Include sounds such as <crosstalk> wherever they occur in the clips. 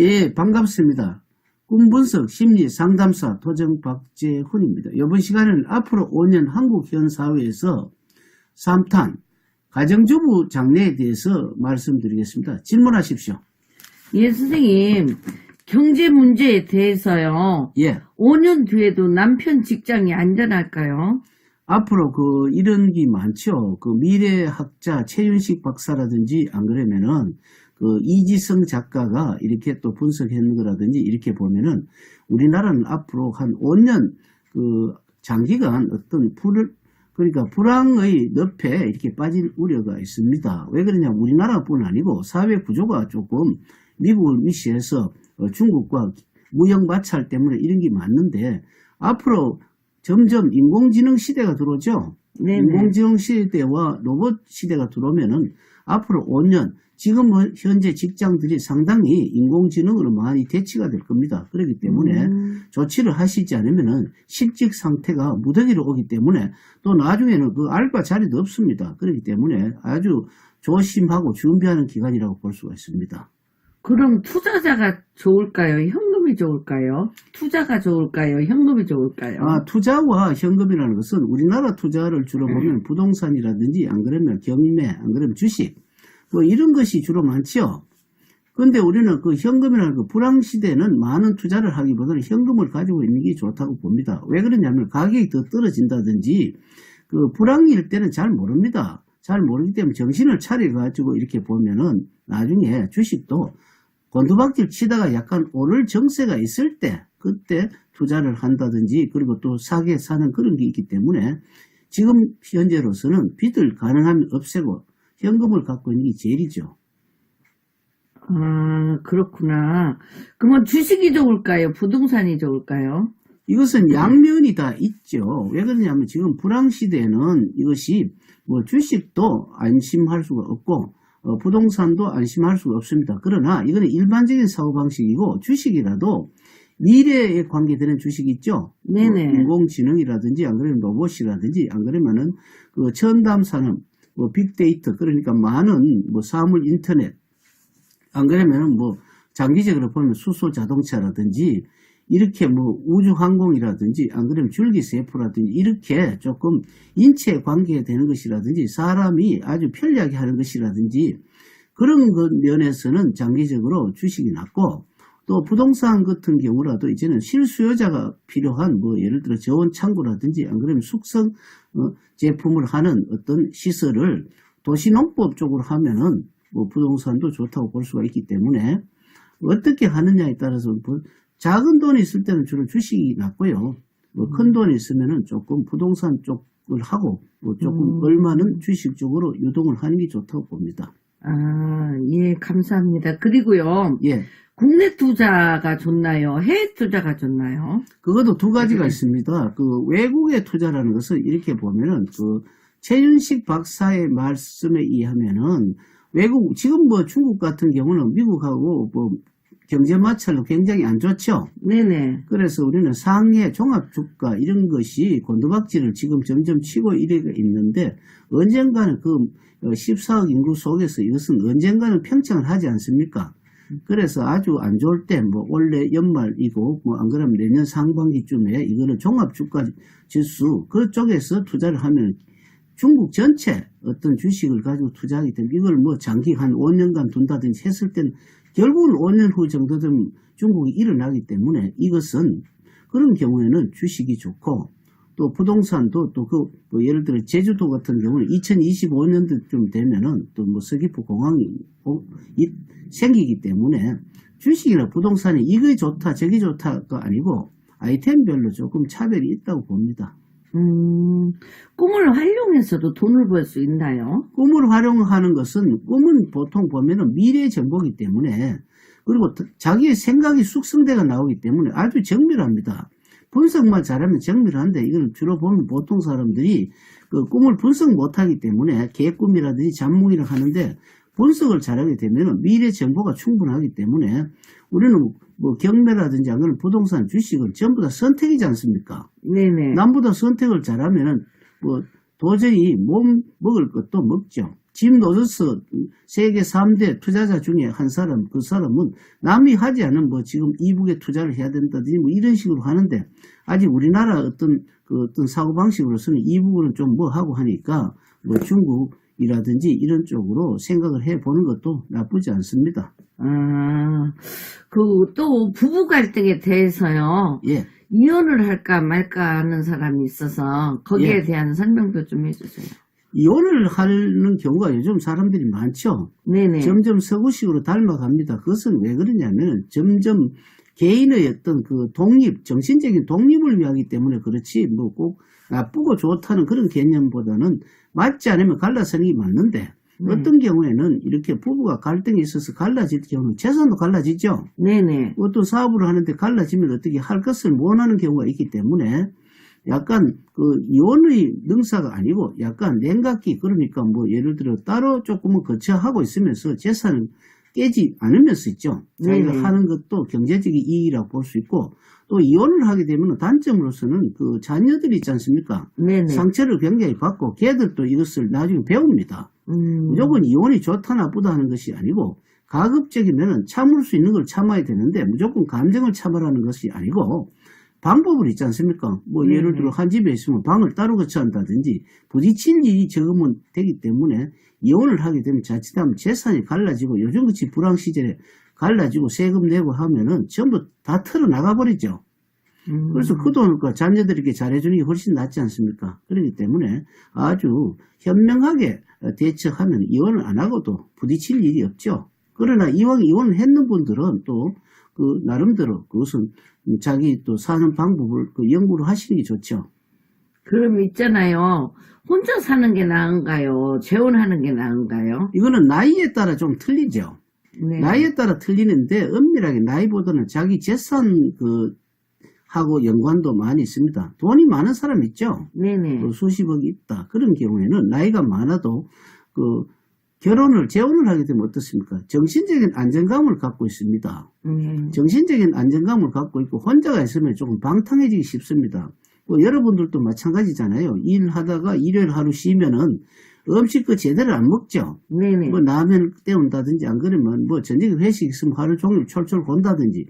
예, 반갑습니다. 꿈분석 심리 상담사 도정 박재훈입니다. 이번 시간에는 앞으로 5년 한국 현 사회에서 3탄 가정주부 장래에 대해서 말씀드리겠습니다. 질문하십시오. 예, 선생님. 경제 문제에 대해서요. 예, 5년 뒤에도 남편 직장이 안전할까요? 앞으로 그 이런 게 많죠. 그 미래학자 최윤식 박사라든지 안 그러면은 그 이지성 작가가 이렇게 또 분석했는 거라든지 이렇게 보면은 우리나라는 앞으로 한 5년 그 장기간 어떤 불을 그러니까 불황의 늪에 이렇게 빠질 우려가 있습니다. 왜 그러냐면 우리나라뿐 아니고 사회 구조가 조금 미국을 미시해서 어, 중국과 무역 마찰 때문에 이런 게 많는데 앞으로 점점 인공지능 시대가 들어오죠. 네네. 인공지능 시대와 로봇 시대가 들어오면은 앞으로 5년 지금 은 현재 직장들이 상당히 인공지능으로 많이 대치가 될 겁니다. 그렇기 때문에 음, 조치를 하시지 않으면은 실직 상태가 무더기로 오기 때문에 또 나중에는 그 알바 자리도 없습니다. 그렇기 때문에 아주 조심하고 준비하는 기간이라고 볼 수가 있습니다. 그럼 투자자가 좋을까요? 현금이 좋을까요? 투자가 좋을까요? 현금이 좋을까요? 아, 투자와 현금이라는 것은 우리나라 투자를 주로 보면 부동산이라든지 안 그러면 경매, 안 그러면 주식 뭐 이런 것이 주로 많죠. 근데 우리는 그 현금이라는 그 불황 시대는 많은 투자를 하기보다는 현금을 가지고 있는 게 좋다고 봅니다. 왜 그러냐면 가격이 더 떨어진다든지 그 불황일 때는 잘 모릅니다. 잘 모르기 때문에 정신을 차려 가지고 이렇게 보면은 나중에 주식도 곤두박질 치다가 약간 오를 정세가 있을 때 그때 투자를 한다든지 그리고 또 사게 사는 그런 게 있기 때문에 지금 현재로서는 빚을 가능하면 없애고 현금을 갖고 있는 게 제일이죠. 아, 그렇구나. 그러면 주식이 좋을까요? 부동산이 좋을까요? 이것은 양면이 다 있죠. 왜 그러냐면 지금 불황 시대는 이것이 뭐 주식도 안심할 수가 없고 어, 부동산도 안심할 수가 없습니다. 그러나 이거는 일반적인 사고 방식이고 주식이라도 미래에 관계되는 주식이 있죠. 네네. 뭐 인공지능이라든지 안 그러면 로봇이라든지 안 그러면은 그 첨단 산업, 뭐 빅데이터 그러니까 많은 뭐 사물 인터넷. 안 그러면은 뭐 장기적으로 보면 수소 자동차라든지 이렇게 뭐 우주 항공이라든지 안 그러면 줄기 세포라든지 이렇게 조금 인체에 관계되는 것이라든지 사람이 아주 편리하게 하는 것이라든지 그런 것 면에서는 장기적으로 주식이 낫고 또 부동산 같은 경우라도 이제는 실수요자가 필요한 뭐 예를 들어 저온 창고라든지 안 그러면 숙성 어, 제품을 하는 어떤 시설을 도시농법 쪽으로 하면은 뭐 부동산도 좋다고 볼 수가 있기 때문에 어떻게 하느냐에 따라서 뭐 작은 돈이 있을 때는 주로 주식이 낫고요. 뭐 큰 돈이 있으면은 조금 부동산 쪽을 하고 뭐 조금 음. 얼마는 주식 쪽으로 유동을 하는 게 좋다고 봅니다. 아, 예, 감사합니다. 그리고요, 예. 국내 투자가 좋나요? 해외 투자가 좋나요? 그것도 두 가지가 네. 있습니다. 그 외국의 투자라는 것은 이렇게 보면은 그 최윤식 박사의 말씀에 의하면은 외국 지금 뭐 중국 같은 경우는 미국하고 뭐 경제 마찰로 굉장히 안 좋죠. 네네. 그래서 우리는 상해 종합 주가 이런 것이 곤두박질을 지금 점점 치고 이래가 있는데 언젠가는 그 14억 인구 속에서 이것은 언젠가는 평창을 하지 않습니까? 그래서 아주 안 좋을 때 뭐 원래 연말이고 뭐 안 그러면 내년 상반기쯤에 이거는 종합 주가 지수 그쪽에서 투자를 하면 중국 전체 어떤 주식을 가지고 투자하기 때문에 이걸 뭐 장기 한 5년간 둔다든지 했을 때는 결국은 5년 후 정도 되면 중국이 일어나기 때문에 이것은 그런 경우에는 주식이 좋고 또 부동산도 또그 뭐 예를 들어 제주도 같은 경우는 2025년도쯤 되면은 또 뭐 서귀포 공항이 생기기 때문에 주식이나 부동산이 이게 좋다 저게 좋다가 아니고 아이템별로 조금 차별이 있다고 봅니다. 음, 꿈을 활용해서도 돈을 벌 수 있나요? 꿈을 활용하는 것은 꿈은 보통 보면은 미래 정보기 때문에 그리고 더- 자기의 생각이 숙성돼가 나오기 때문에 아주 정밀합니다. 분석만 잘하면 정밀한데 이걸 주로 보면 보통 사람들이 그 꿈을 분석 못하기 때문에 개꿈이라든지 잠몽이라 하는데 분석을 잘하게 되면 미래 정보가 충분하기 때문에 우리는 뭐 경매라든지 안 그러면 부동산 주식은 전부 다 선택이지 않습니까? 네네. 남보다 선택을 잘하면은 뭐 도저히 못 먹을 것도 먹죠. 짐 노저스 세계 3대 투자자 중에 한 사람, 그 사람은 남이 하지 않은 뭐 지금 이북에 투자를 해야 된다든지 뭐 이런 식으로 하는데 아직 우리나라 어떤 그 어떤 사고방식으로서는 이북은 좀 뭐 하고 하니까 뭐 중국 이라든지 이런 쪽으로 생각을 해 보는 것도 나쁘지 않습니다. 아, 그, 또, 부부 갈등에 대해서요, 예. 이혼을 할까 말까 하는 사람이 있어서, 거기에 예. 대한 설명도 좀 해주세요. 이혼을 하는 경우가 요즘 사람들이 많죠. 네네. 점점 서구식으로 닮아갑니다. 그것은 왜 그러냐면 점점 개인의 어떤 그 독립, 정신적인 독립을 위하기 때문에 그렇지 뭐꼭 나쁘고 좋다는 그런 개념보다는 맞지 않으면 갈라서는 게 맞는데 네. 어떤 경우에는 이렇게 부부가 갈등이 있어서 갈라질 경우는 재산도 갈라지죠. 네네. 어떤 사업을 하는데 갈라지면 어떻게 할 것을 원하는 경우가 있기 때문에 약간 그 이혼의 능사가 아니고 약간 냉각기 그러니까 뭐 예를 들어 따로 조금은 거쳐하고 있으면서 재산을 깨지 않으면서 있죠. 자기가 네네. 하는 것도 경제적인 이익이라고 볼 수 있고 또 이혼을 하게 되면 단점으로서는 그 자녀들이 있지 않습니까? 네네. 상처를 굉장히 받고 걔들도 이것을 나중에 배웁니다. 음, 무조건 이혼이 좋다 나쁘다 하는 것이 아니고 가급적이면 참을 수 있는 걸 참아야 되는데 무조건 감정을 참으라는 것이 아니고 방법을 있지 않습니까? 뭐 네네. 예를 들어 한 집에 있으면 방을 따로 거쳐한다든지 부딪힐 일이 적으면 되기 때문에 이혼을 하게 되면 자칫하면 재산이 갈라지고 요즘같이 불황 시절에 갈라지고 세금 내고 하면은 전부 다 털어 나가 버리죠. 음, 그래서 그 돈을 그 자녀들에게 잘해주는 게 훨씬 낫지 않습니까? 그렇기 때문에 아주 현명하게 대처하면 이혼을 안 하고도 부딪힐 일이 없죠. 그러나 이왕 이혼을 했는 분들은 또 그 나름대로 그것은 자기 또 사는 방법을 그 연구를 하시는 게 좋죠. 그럼 있잖아요. 혼자 사는 게 나은가요? 재혼하는 게 나은가요? 이거는 나이에 따라 좀 틀리죠. 네. 나이에 따라 틀리는데 엄밀하게 나이보다는 자기 재산 그 하고 연관도 많이 있습니다. 돈이 많은 사람 있죠. 네네. 그 수십억이 있다. 그런 경우에는 나이가 많아도 그 결혼을 재혼을 하게 되면 어떻습니까? 정신적인 안정감을 갖고 있습니다. 네. 정신적인 안정감을 갖고 있고 혼자가 있으면 조금 방탕해지기 쉽습니다. 뭐 여러분들도 마찬가지잖아요. 일하다가 일요일 하루 쉬면은 음식 그 제대로 안 먹죠. 네네. 뭐 라면 때운다든지 안 그러면 뭐 저녁에 회식 있으면 하루 종일 철철 건다든지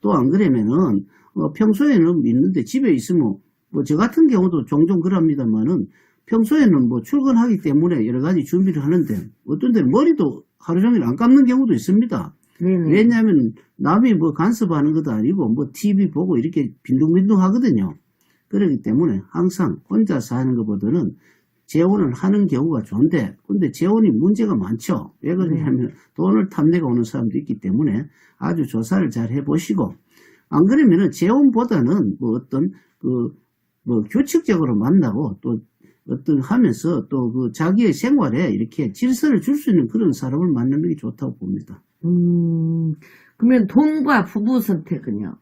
또 안 그러면은 어, 평소에는 있는데 집에 있으면 뭐 저 같은 경우도 종종 그럽니다만은 평소에는 뭐 출근하기 때문에 여러 가지 준비를 하는데 어떤 데는 머리도 하루 종일 안 감는 경우도 있습니다. 네네. 왜냐하면 남이 뭐 간섭하는 것도 아니고 뭐 TV 보고 이렇게 빈둥빈둥 하거든요. 그렇기 때문에 항상 혼자 사는 것보다는 재혼을 하는 경우가 좋은데 근데 재혼이 문제가 많죠. 왜 그러냐면 돈을 탐내가 오는 사람도 있기 때문에 아주 조사를 잘 해보시고 안 그러면은 재혼보다는 뭐 어떤 그 뭐 규칙적으로 만나고 또 어떤 하면서 또 그 자기의 생활에 이렇게 질서를 줄 수 있는 그런 사람을 만나는 게 좋다고 봅니다. 음, 그러면 돈과 부부 선택은요?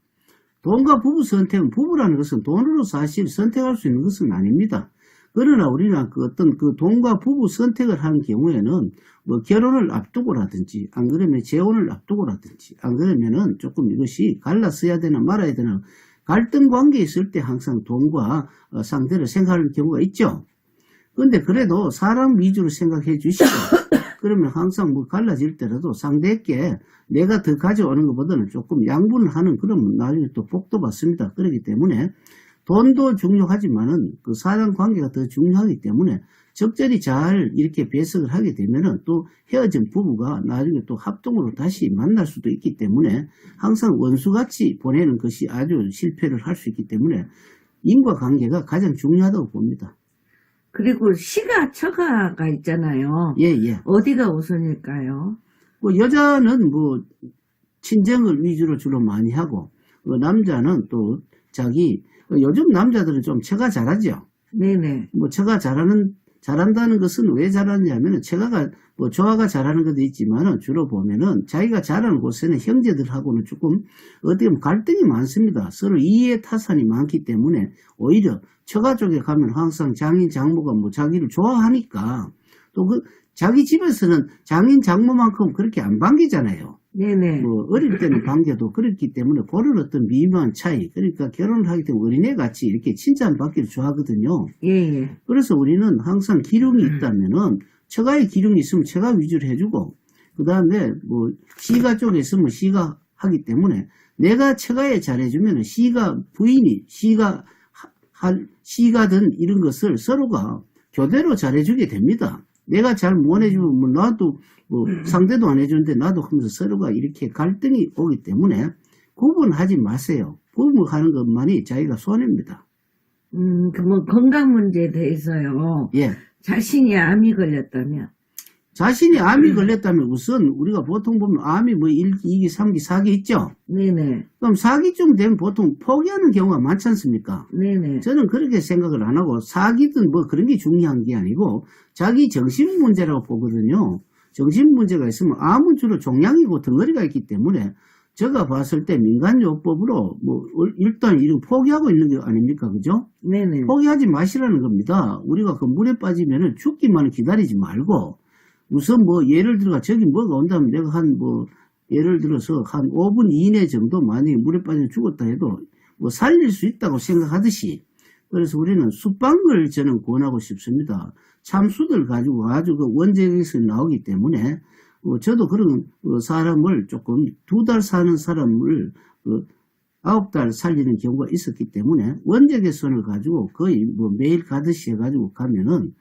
돈과 부부 선택은 부부라는 것은 돈으로 사실 선택할 수 있는 것은 아닙니다. 그러나 우리는 그 어떤 그 돈과 부부 선택을 하는 경우에는 뭐 결혼을 앞두고라든지 안 그러면 재혼을 앞두고라든지 안 그러면은 조금 이것이 갈라서야 되나 말아야 되나 갈등 관계에 있을 때 항상 돈과 어, 상대를 생각하는 경우가 있죠. 근데 그래도 사람 위주로 생각해 주시고 <coughs> 그러면 항상 뭐 갈라질 때라도 상대에게 내가 더 가져오는 것보다는 조금 양분을 하는 그런 나중에 또 복도 받습니다. 그렇기 때문에 돈도 중요하지만은 그 사람 관계가 더 중요하기 때문에 적절히 잘 이렇게 배석을 하게 되면은 또 헤어진 부부가 나중에 또 합동으로 다시 만날 수도 있기 때문에 항상 원수같이 보내는 것이 아주 실패를 할 수 있기 때문에 인과관계가 가장 중요하다고 봅니다. 그리고 시가 처가가 있잖아요. 예, 예. 어디가 우선일까요? 뭐 여자는 뭐 친정을 위주로 주로 많이 하고 그 남자는 또 자기 요즘 남자들은 좀 처가 잘하죠. 네네. 뭐 처가 잘하는 잘한다는 것은 왜 잘하냐면은 처가가 뭐 조화가 잘하는 것도 있지만은 주로 보면은 자기가 잘하는 곳에는 형제들하고는 조금 어떻게 보면 갈등이 많습니다. 서로 이해 타산이 많기 때문에 오히려 처가 쪽에 가면 항상 장인 장모가 뭐 자기를 좋아하니까 또 그 자기 집에서는 장인 장모만큼 그렇게 안 반기잖아요. 네네. 뭐 어릴 때는 <laughs> 반겨도 그렇기 때문에 그런 어떤 미묘한 차이 그러니까 결혼을 하게 되면 어린애 같이 이렇게 칭찬받기를 좋아하거든요. 예예. 그래서 우리는 항상 기lum이 있다면은 처가의 기둥이 있으면 처가 위주로 해주고 그 다음에 뭐 시가 쪽에 있으면 시가 하기 때문에 내가 처가에 잘해주면 시가 부인이 시가 하- 할 시가든 이런 것을 서로가 교대로 잘해주게 됩니다. 내가 잘 못 해주면 뭐 나도 뭐 상대도 안 해주는데 나도 하면서 서로가 이렇게 갈등이 오기 때문에 구분하지 마세요. 구분하는 것만이 자기가 손해입니다. 음, 그뭐 건강 문제에 대해서요. 예. 자신이 암이 걸렸다면 자신이 암이 걸렸다면 우선 우리가 보통 보면 암이 뭐 1기, 2기, 3기, 4기 있죠? 네네 그럼 4기쯤 되면 보통 포기하는 경우가 많지 않습니까? 네네 저는 그렇게 생각을 안 하고 4기든 뭐 그런 게 중요한 게 아니고 자기 정신 문제라고 보거든요. 정신 문제가 있으면 암은 주로 종양이고 덩어리가 있기 때문에 제가 봤을 때 민간요법으로 뭐 일단 이런 포기하고 있는 게 아닙니까? 그죠? 네네 포기하지 마시라는 겁니다. 우리가 그 물에 빠지면은 죽기만 기다리지 말고 우선 뭐 예를 들어가 저기 뭐가 온다면 내가 한 뭐 예를 들어서 한 5분 이내 정도 만약에 물에 빠져 죽었다 해도 뭐 살릴 수 있다고 생각하듯이 그래서 우리는 수빵을 저는 권하고 싶습니다. 참수들 가지고 아주 그 원적에서 나오기 때문에 어, 저도 그런 어, 사람을 조금 두 달 사는 사람을 그 아홉 달 살리는 경우가 있었기 때문에 원적의 선을 가지고 거의 뭐 매일 가듯이 해가지고 가면은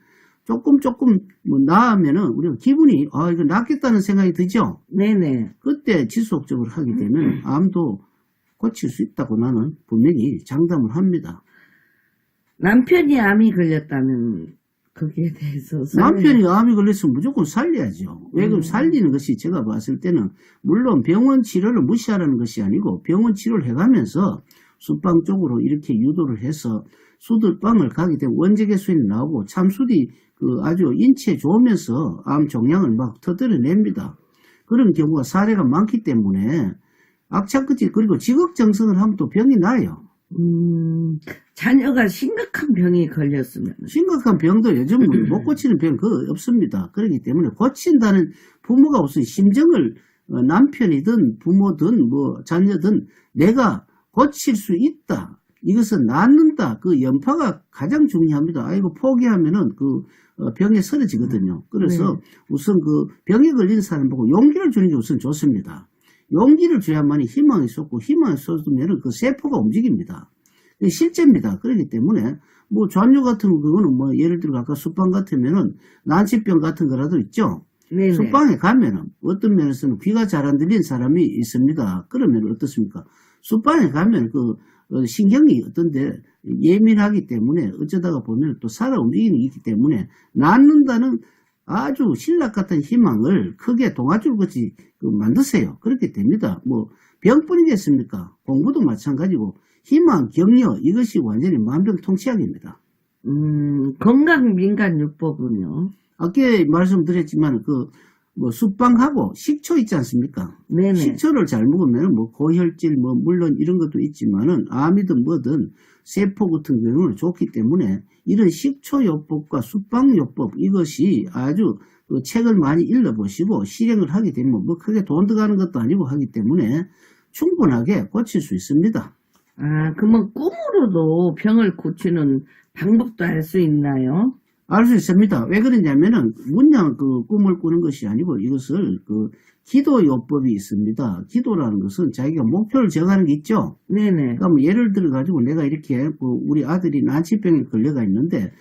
조금 조금 뭐 나으면은 우리가 기분이 아 이거 낫겠다는 생각이 들죠. 네네 그때 지속적으로 하게 되면 암도 고칠 수 있다고 나는 분명히 장담을 합니다. 남편이 암이 걸렸다면 거기에 대해서 남편이 암이 걸렸으면 무조건 살려야죠. 왜 그럼 음. 살리는 것이 제가 봤을 때는 물론 병원 치료를 무시하라는 것이 아니고 병원 치료를 해가면서 수빵 쪽으로 이렇게 유도를 해서 수들빵을 가게 되면 원적의 수인이 나오고 참수들이 그 아주 인체에 좋으면서 암 종양을 막 터뜨려냅니다. 그런 경우가 사례가 많기 때문에 악착 끝이 그리고 지극정성을 하면 또 병이 나요. 음, 자녀가 심각한 병이 걸렸으면 심각한 병도 요즘 못 고치는 병 그거 없습니다. 그렇기 때문에 고친다는 부모가 없으니 심정을 어, 남편이든 부모든 뭐 자녀든 내가 고칠 수 있다. 이것은 낫는다. 그 연파가 가장 중요합니다. 아이고 포기하면은 그 어, 병에 쓰러지거든요. 그래서 네. 우선 그 병에 걸린 사람 보고 용기를 주는 게 우선 좋습니다. 용기를 줘야만이 희망이 쏟고 희망이 쏟으면 그 세포가 움직입니다. 실제입니다. 그렇기 때문에 뭐 좌뇨 같은 그거는 뭐 예를 들어 아까 수빵 같으면은 난치병 같은 거라도 있죠. 네네 수빵에 가면은 어떤 면에서는 귀가 잘 안 들린 사람이 있습니다. 그러면 어떻습니까? 수빵에 가면 그 어, 신경이 어떤데 예민하기 때문에 어쩌다가 보면 또 살아 움직이는 게 있기 때문에 낫는다는 아주 신락 같은 희망을 크게 동아줄 것이 그 만드세요. 그렇게 됩니다. 뭐 병뿐이겠습니까? 공부도 마찬가지고 희망, 격려 이것이 완전히 만병통치약입니다. 음, 건강 민간 요법은요 아까 말씀드렸지만 그 뭐 숯빵하고 식초 있지 않습니까? 네네 식초를 잘 먹으면 뭐 고혈질 뭐 물론 이런 것도 있지만은 암이든 뭐든 세포 같은 경우는 좋기 때문에 이런 식초요법과 숯빵요법 이것이 아주 그 책을 많이 읽어보시고 실행을 하게 되면 뭐 크게 돈 들어가는 것도 아니고 하기 때문에 충분하게 고칠 수 있습니다. 아 그러면 꿈으로도 병을 고치는 방법도 알 수 있나요? 알 수 있습니다. 왜 그러냐면은 문양 그 꿈을 꾸는 것이 아니고 이것을 그 기도 요법이 있습니다. 기도라는 것은 자기가 목표를 정하는 게 있죠. 네네 그러니까 뭐 예를 들어 가지고 내가 이렇게 그 우리 아들이 난치병에 걸려가 있는데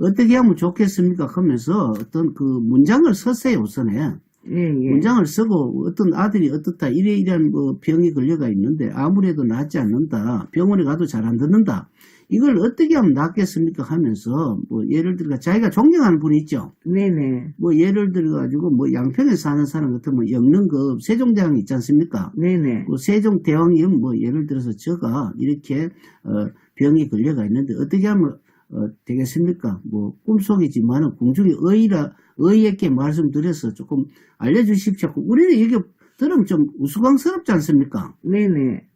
어떻게 하면 좋겠습니까? 하면서 어떤 그 문장을 썼어요 우선에 예 예 문장을 쓰고 어떤 아들이 어떻다 이래 이래한 뭐 병이 걸려가 있는데 아무래도 낫지 않는다 병원에 가도 잘 안 듣는다 이걸 어떻게 하면 낫겠습니까? 하면서 뭐 예를 들어 자기가 존경하는 분이 있죠. 네네 뭐 예를 들어 가지고 뭐 양평에 사는 사람 같으면 영릉그 세종대왕이 있지 않습니까? 네네 그 세종대왕이 뭐 예를 들어서 저가 이렇게 어, 병이 걸려가 있는데 어떻게 하면 어, 되겠습니까? 뭐 꿈속이지만은 공중의 의라 의에게 말씀드려서 조금 알려주십시오. 우리는 이게 들으면 좀 우스꽝스럽지 않습니까? 네네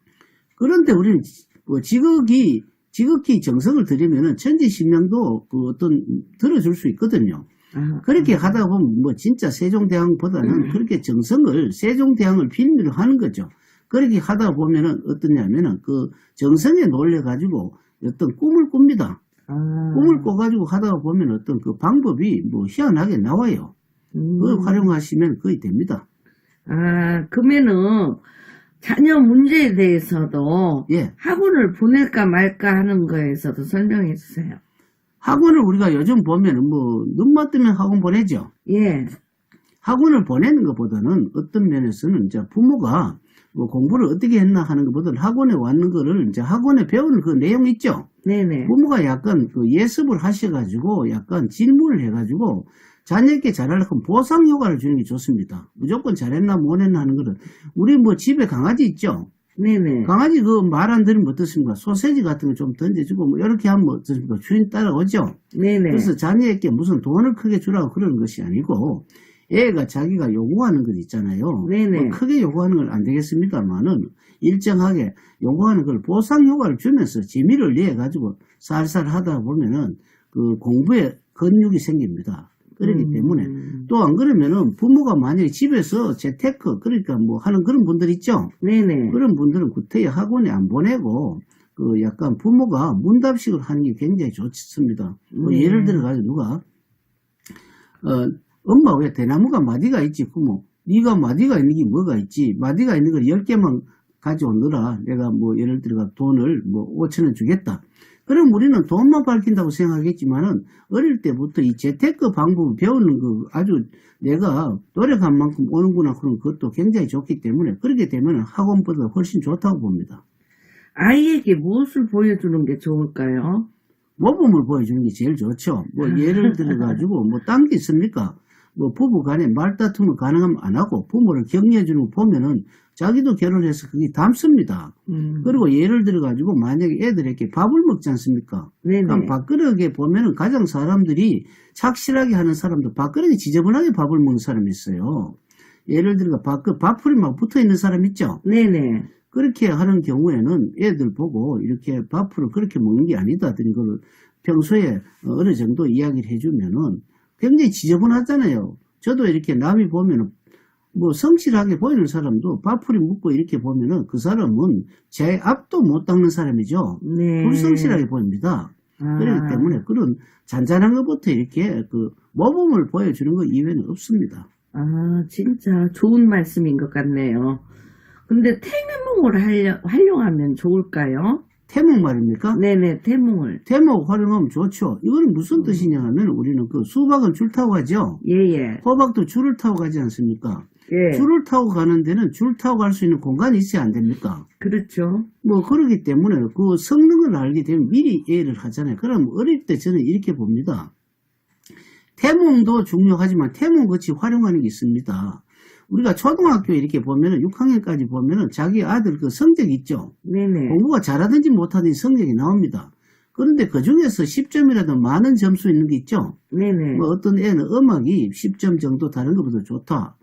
그런데 우리는 지- 뭐 지극히 지극히 정성을 들이면은 천지신명도 그 어떤 들어줄 수 있거든요. 아, 그렇게 하다 보면 뭐 진짜 세종대왕보다는 그렇게 정성을 세종대왕을 빌미로 하는 거죠. 그렇게 하다 보면은 어떠냐면은 그 정성에 놀래 가지고 어떤 꿈을 꿉니다. 아, 꿈을 꿔가지고 하다 보면 어떤 그 방법이 뭐 희한하게 나와요. 음. 그걸 활용하시면 거의 됩니다. 아, 그러면은 자녀 문제에 대해서도 예. 학원을 보낼까 말까 하는 거에서도 설명해 주세요. 학원을 우리가 요즘 보면은 뭐, 눈만 뜨면 학원 보내죠. 예, 학원을 보내는 것보다는 어떤 면에서는 이제 부모가 뭐 공부를 어떻게 했나 하는 것보다는 학원에 왔는 거를 이제 학원에 배우는 그 내용 있죠. 네네. 부모가 약간 그 예습을 하셔가지고 약간 질문을 해가지고 자녀에게 잘하려면 보상 효과를 주는 게 좋습니다. 무조건 잘했나 못했나 하는 거는 우리 뭐 집에 강아지 있죠. 네네. 강아지 그 말 안 들으면 어떻습니까? 소세지 같은 거 좀 던져주고 뭐 이렇게 하면 어떻습니까? 주인 따라오죠. 네네. 그래서 자녀에게 무슨 돈을 크게 주라고 그러는 것이 아니고 애가 자기가 요구하는 것 있잖아요. 네네. 뭐 크게 요구하는 건 안 되겠습니다만은 일정하게 요구하는 걸 보상 효과를 주면서 재미를 내어 가지고 살살 하다 보면은 그 공부에 근육이 생깁니다. 그렇기 음. 때문에 또 안 그러면은 부모가 만약에 집에서 재테크 그러니까 뭐 하는 그런 분들 있죠. 네네. 그런 분들은 구태여 학원에 안 보내고 그 약간 부모가 문답식을 하는 게 굉장히 좋습니다. 뭐 네. 예를 들어 가지고 누가 어 엄마 왜 대나무가 마디가 있지 부모 네가 마디가 있는 게 뭐가 있지 마디가 있는 걸 10개만 가져오느라 내가 뭐 예를 들어 돈을 뭐 5천 원 주겠다. 그럼 우리는 돈만 밝힌다고 생각하겠지만은 어릴 때부터 이 재테크 방법을 배우는 거 아주 내가 노력한 만큼 오는구나 그런 것도 굉장히 좋기 때문에 그렇게 되면 학원보다 훨씬 좋다고 봅니다. 아이에게 무엇을 보여주는 게 좋을까요? 모범을 보여주는 게 제일 좋죠. 뭐 예를 들어 가지고 뭐 <laughs> 딴 게 있습니까? 뭐 부부 간에 말다툼을 가능하면 안 하고 부모를 격려해 주는 거 보면은 자기도 결혼해서 그게 담습니다. 음. 그리고 예를 들어 가지고 만약에 애들에게 밥을 먹지 않습니까? 네네. 그럼 밥그릇에 보면은 가장 사람들이 착실하게 하는 사람도 밥그릇에 지저분하게 밥을 먹는 사람이 있어요. 예를 들어 밥그 밥풀이 막 붙어 있는 사람 있죠. 네네. 그렇게 하는 경우에는 애들 보고 이렇게 밥풀을 그렇게 먹는 게 아니다. 등걸 평소에 어느 정도 이야기를 해주면은 굉장히 지저분하잖아요. 저도 이렇게 남이 보면은 뭐 성실하게 보이는 사람도 밥풀이 묻고 이렇게 보면은 그 사람은 제 앞도 못 닦는 사람이죠. 네. 불성실하게 보입니다. 아, 그렇기 때문에 그런 잔잔한 것부터 이렇게 그 모범을 보여주는 것 이외에는 없습니다. 아, 진짜 좋은 말씀인 것 같네요. 근데 활용, 활용하면 좋을까요? 태몽 말입니까? 네네, 태몽을. 태몽 활용하면 좋죠. 이거는 무슨 뜻이냐 하면 우리는 그 수박은 줄 타고 가죠. 예예. 호박도 줄을 타고 가지 않습니까? 예. 줄을 타고 가는 데는 줄 타고 갈 수 있는 공간이 있어야 안 됩니까? 그렇죠. 뭐 그러기 때문에 그 성능을 알게 되면 미리 이해를 하잖아요. 그럼 어릴 때 저는 이렇게 봅니다. 태몽도 중요하지만 태몽 같이 활용하는 게 있습니다. 우리가 초등학교 이렇게 보면은 6학년까지 보면은 자기 아들 그 성적 있죠. 네네. 공부가 잘하든지 못하든지 성적이 나옵니다. 그런데 그 중에서 10점이라도 많은 점수 있는 게 있죠. 네네. 뭐 어떤 애는 음악이 10점 정도 다른 것보다 좋다.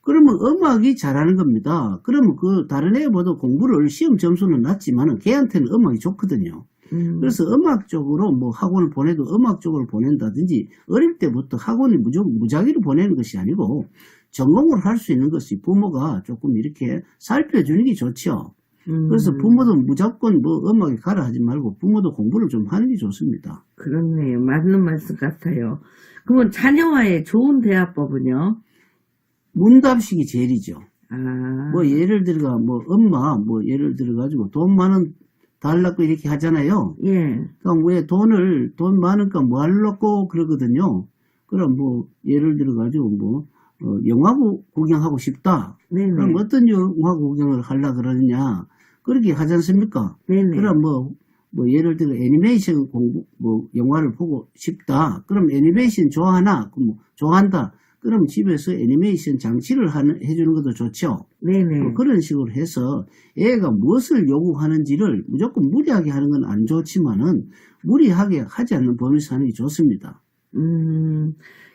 그러면 음악이 잘하는 겁니다. 그러면 그 다른 애보다 공부를 시험 점수는 낮지만은 걔한테는 음악이 좋거든요. 음, 그래서 음악 쪽으로 뭐 학원을 보내도 음악 쪽으로 보낸다든지 어릴 때부터 학원이 무조건 무작위로 보내는 것이 아니고 전공을 할 수 있는 것이 부모가 조금 이렇게 살펴주는 게 좋죠. 음, 그래서 부모도 무조건 뭐 음악에 가라 하지 말고 부모도 공부를 좀 하는 게 좋습니다. 그렇네요. 맞는 말씀 같아요. 그러면 자녀와의 좋은 대화법은요? 문답식이 제일이죠. 아, 뭐 예를 들어가 뭐 엄마 뭐 예를 들어 가지고 돈 많은 달라고 이렇게 하잖아요. 예. 그럼 왜 돈을 돈 많으니까 뭐 하려고 그러거든요. 그럼 뭐 예를 들어 가지고 뭐 어, 영화 구- 구경하고 싶다. 네네. 그럼 어떤 영화 구경을 하려 그러느냐 그렇게 하지 않습니까? 네네. 그럼 뭐, 뭐 예를 들어 애니메이션 공부 뭐 영화를 보고 싶다. 그럼 애니메이션 좋아하나? 그럼 뭐 좋아한다. 그럼 집에서 애니메이션 장치를 하는, 해주는 것도 좋죠. 네네. 뭐 그런 식으로 해서 애가 무엇을 요구하는지를 무조건 무리하게 하는 건 안 좋지만은 무리하게 하지 않는 범위에서 하는 게 좋습니다. 음,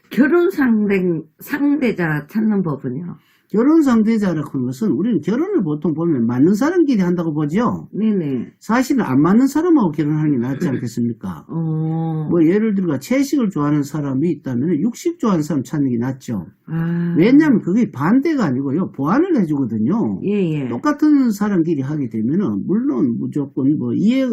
결혼 상대, 상대자 찾는 법은요? 결혼 상대자라고 하는 것은 우리는 결혼을 보통 보면 맞는 사람끼리 한다고 보죠. 네네. 사실은 안 맞는 사람하고 결혼하는 게 낫지 않겠습니까? 어, 뭐 예를 들어 채식을 좋아하는 사람이 있다면 육식 좋아하는 사람 찾는 게 낫죠. 아. 왜냐하면 그게 반대가 아니고요. 보완을 해주거든요. 예, 예. 똑같은 사람끼리 하게 되면은 물론 무조건 뭐 이해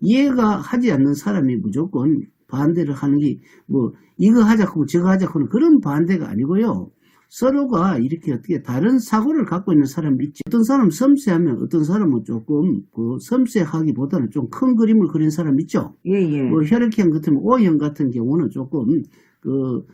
이해가 하지 않는 사람이 무조건 반대를 하는 게 뭐 이거 하자고 저거 하자고는 그런 반대가 아니고요. 서로가 이렇게 어떻게 다른 사고를 갖고 있는 사람이 있죠. 어떤 사람은 섬세하면 어떤 사람은 조금 그 섬세하기보다는 좀 큰 그림을 그린 사람 있죠. 예, 예. 뭐 혈액형 같은 O형 같은 경우는 조금 그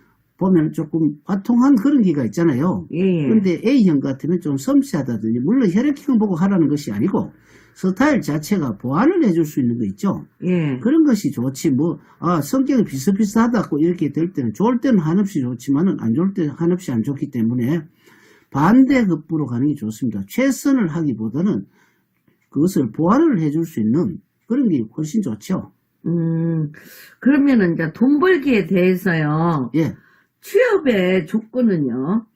보면 조금 화통한 그런 기가 있잖아요. 예, 예. 그런데 A형 같으면 좀 섬세하다든지 물론 혈액형 보고 하라는 것이 아니고 스타일 자체가 보완을 해줄 수 있는 거 있죠. 예. 그런 것이 좋지 뭐 아 성격이 비슷비슷하다고 이렇게 될 때는 좋을 때는 한없이 좋지만은 안 좋을 때는 한없이 안 좋기 때문에 반대급부로 가는 게 좋습니다. 최선을 하기보다는 그것을 보완을 해줄 수 있는 그런 게 훨씬 좋죠. 음, 그러면은 이제 돈 벌기에 대해서요. 예. 취업의 조건은요?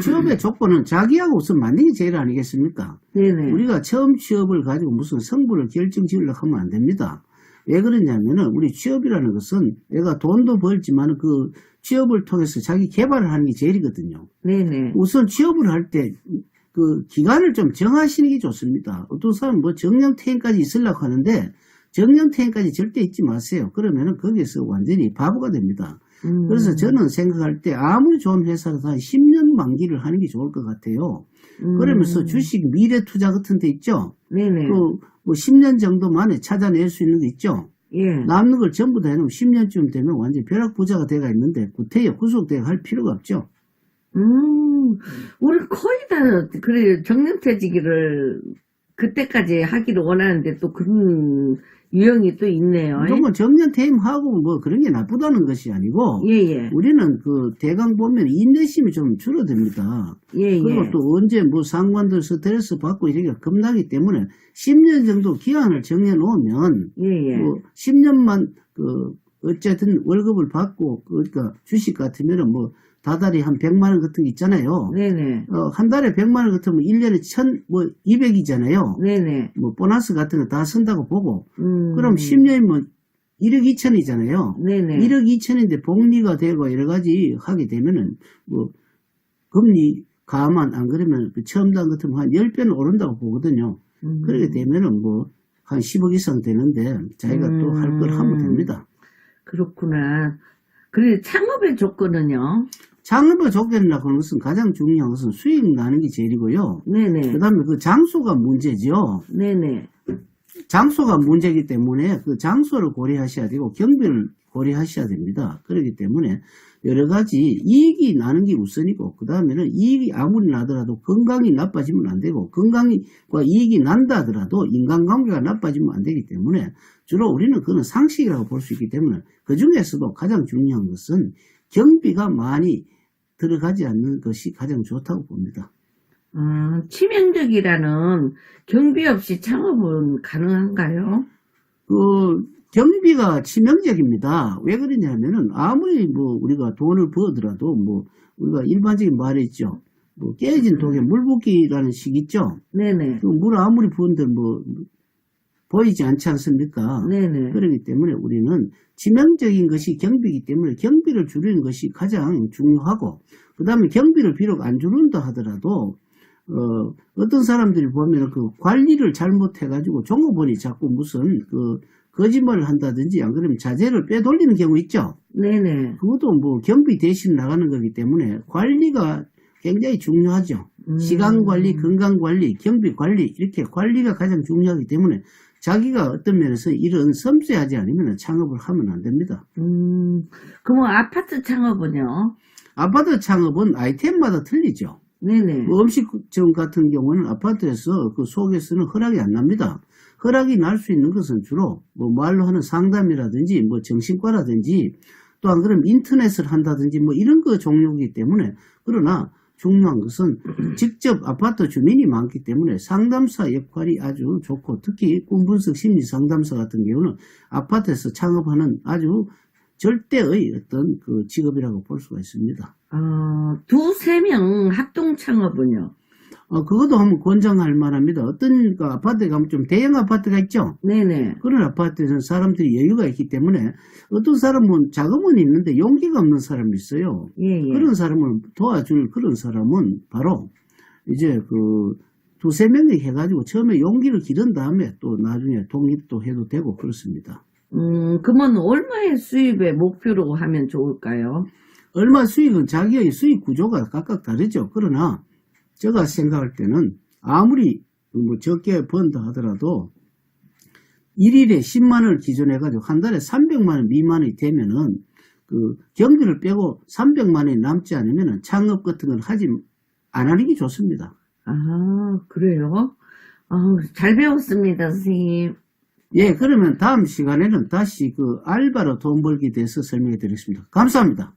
취업의 조건은 자기하고 우선 맞는 게 제일 아니겠습니까? 네네. 우리가 처음 취업을 가지고 무슨 성부를 결정 지으려고 하면 안 됩니다. 왜 그러냐면은 우리 취업이라는 것은 내가 돈도 벌지만 그 취업을 통해서 자기 개발을 하는 게 제일이거든요. 네네. 우선 취업을 할 때 그 기간을 좀 정하시는 게 좋습니다. 어떤 사람은 뭐 정년퇴임까지 있으려고 하는데 정년퇴임까지 절대 있지 마세요. 그러면은 거기에서 완전히 바보가 됩니다. 음, 그래서 저는 생각할 때 아무리 좋은 회사라도 한 10년 만기를 하는 게 좋을 것 같아요. 음, 그러면서 주식 미래 투자 같은 데 있죠. 네네. 그뭐 10년 정도 만에 찾아낼 수 있는 거 있죠. 예. 남는 걸 전부 다 해놓으면 10년쯤 되면 완전 벼락 부자가 돼가 있는데 구태여 구속돼가 할 필요가 없죠. 음, 우리 거의 다, 그래, 정년퇴직을 그때까지 하기를 원하는데 또 그런 유형이 또 있네요. 무조건 정년 퇴임하고 뭐 그런 게 나쁘다는 것이 아니고 예, 예. 우리는 그 대강 보면 인내심이 좀 줄어듭니다. 예, 그리고 예. 또 언제 뭐 상관들 스트레스 받고 이렇게 겁나기 때문에 10년 정도 기한을 정해 놓으면 예, 예. 뭐 10년만 그 어쨌든 월급을 받고 그러니까 주식 같으면은 뭐 다달이 한 100만 원 같은 게 있잖아요. 네네. 어, 한 달에 100만 원 같으면 1년에 1000, 뭐 200이잖아요. 네네. 뭐 보너스 같은 거 다 쓴다고 보고 음. 그럼 10년이면 1억 2천이잖아요. 네네. 1억 2천인데 복리가 되고 여러 가지 하게 되면은 뭐 금리 가만 안 그러면 그 처음당 같으면 한 10배는 오른다고 보거든요. 음. 그렇게 되면은 뭐 한 10억 이상 되는데 자기가 또할 걸 하면 음. 됩니다. 그렇구나. 그래, 창업의 조건은요? 창업의 조건이라고 하는 것은 가장 중요한 것은 수익 나는 게 제일이고요. 네네. 그 다음에 그 장소가 문제죠. 네네. 장소가 문제이기 때문에 그 장소를 고려하셔야 되고 경비를 고려하셔야 됩니다. 그렇기 때문에 여러 가지 이익이 나는 게 우선이고 그 다음에는 이익이 아무리 나더라도 건강이 나빠지면 안 되고 건강과 이익이 난다 하더라도 인간관계가 나빠지면 안 되기 때문에 주로 우리는 그는 상식이라고 볼 수 있기 때문에 그 중에서도 가장 중요한 것은 경비가 많이 들어가지 않는 것이 가장 좋다고 봅니다. 아, 치명적이라는 경비 없이 창업은 가능한가요? 그 경비가 치명적입니다. 왜 그러냐면은 아무리 뭐 우리가 돈을 벌더라도 뭐 우리가 일반적인 말이 있죠. 뭐 깨진 독에 물 붓기라는 식 있죠. 네네. 그 물 아무리 부은들 뭐 보이지 않지 않습니까? 네네. 그렇기 때문에 우리는 치명적인 것이 경비이기 때문에 경비를 줄이는 것이 가장 중요하고 그 다음에 경비를 비록 안 줄인다 하더라도 어, 어떤 사람들이 보면 그 관리를 잘못해가지고 종업원이 자꾸 무슨 그 거짓말을 한다든지 안 그러면 자재를 빼돌리는 경우 있죠. 네네. 그것도 뭐 경비 대신 나가는 거기 때문에 관리가 굉장히 중요하죠. 음. 시간 관리, 건강 관리, 경비 관리 이렇게 관리가 가장 중요하기 때문에 자기가 어떤 면에서 이런 섬세하지 않으면 창업을 하면 안 됩니다. 음, 그럼 아파트 창업은요? 아파트 창업은 아이템마다 틀리죠. 네네. 뭐 음식점 같은 경우는 아파트에서 그 속에서는 허락이 안 납니다. 허락이 날 수 있는 것은 주로 뭐 말로 하는 상담이라든지 뭐 정신과라든지 또 안 그러면 인터넷을 한다든지 뭐 이런 거 종류이기 때문에 그러나 중요한 것은 직접 아파트 주민이 많기 때문에 상담사 역할이 아주 좋고 특히 꿈분석 심리 상담사 같은 경우는 아파트에서 창업하는 아주 절대의 어떤 그 직업이라고 볼 수가 있습니다. 어, 두세 명 합동 창업은요? 어, 그것도 한번 권장할 만합니다. 어떤 그 아파트에 가면 좀 대형 아파트가 있죠? 네네. 그런 아파트에서는 사람들이 여유가 있기 때문에 어떤 사람은 자금은 있는데 용기가 없는 사람이 있어요. 예, 예. 그런 사람을 도와줄 그런 사람은 바로 이제 그 두세 명이 해가지고 처음에 용기를 기른 다음에 또 나중에 독립도 해도 되고 그렇습니다. 음, 그러면 얼마의 수입의 목표로 하면 좋을까요? 얼마 수익은 자기의 수익 구조가 각각 다르죠. 그러나 제가 생각할 때는 아무리 뭐 적게 번다 하더라도 1일에 10만 원을 기준해가지고 한 달에 300만 원 미만이 되면은 그 경비를 빼고 300만 원이 남지 않으면은 창업 같은 건 하지 안 하는 게 좋습니다. 아, 그래요? 아, 잘 배웠습니다, 선생님. 예, 그러면 다음 시간에는 다시 그 알바로 돈 벌기 대해서 설명해 드리겠습니다. 감사합니다.